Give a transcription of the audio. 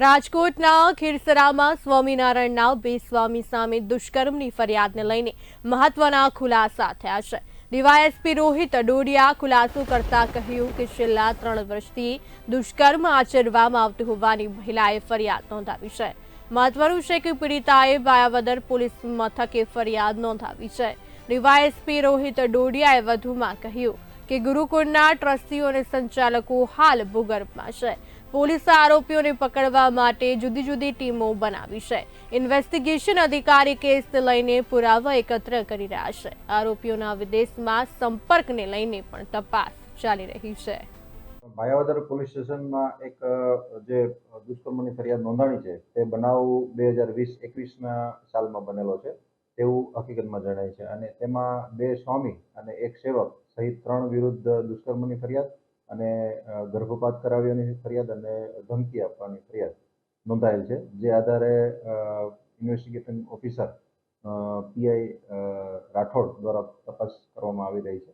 રાજકોટના ખીરસરામાં સ્વામિનારાયણના બે સ્વામી સામે દુષ્કર્મની ફરિયાદને લઈને મહત્વના ખુલાસા થયા છે. ડીવાયએસપી રોહિત અડોડિયા ખુલાસો કરતા કહ્યું કે છેલ્લા ત્રણ વર્ષથી દુષ્કર્મ આચરવામાં આવતું હોવાની મહિલાએ ફરિયાદ નોંધાવી છે. મહત્વનું છે કે પીડિતાએ બાયાવદર પોલીસ મથકે ફરિયાદ નોંધાવી છે. ડીવાયએસપી રોહિત અડોડિયાએ વધુમાં કહ્યું કે ગુરુકુળના ટ્રસ્ટીઓ અને સંચાલકો હાલ ભૂગર્ભમાં છે. પોલીસે આરોપીઓને પકડવા માટે જુદી જુદી ટીમો બનાવી છે. ઇન્વેસ્ટિગેશન અધિકારી કેસને લઈને પુરાવા એકત્ર કરી રહ્યા છે. આરોપીઓના વિદેશમાં સંપર્કને લઈને પણ તપાસ ચાલી રહી છે. માયાવદર પોલીસ સ્ટેશનમાં એક જે દુષ્કર્મની ફરિયાદ નોંધાણી છે, તે બનાવ બે હજાર વીસ, એકવીસના સાલમાં બનેલો છે. તેવું હકીકતમાં જણાય છે. અને તેમાં બે સ્વામી અને એક સેવક સહિત ત્રણ વિરુદ્ધ દુષ્કર્મની ફરિયાદ અને ગર્ભપાત કરાવ્યાની ફરિયાદ અને ધમકી આપવાની ફરિયાદ નોંધાયેલ છે. જે આધારે ઇન્વેસ્ટિગેશન ઓફિસર પીઆઈ રાઠોડ દ્વારા તપાસ કરવામાં આવી રહી છે.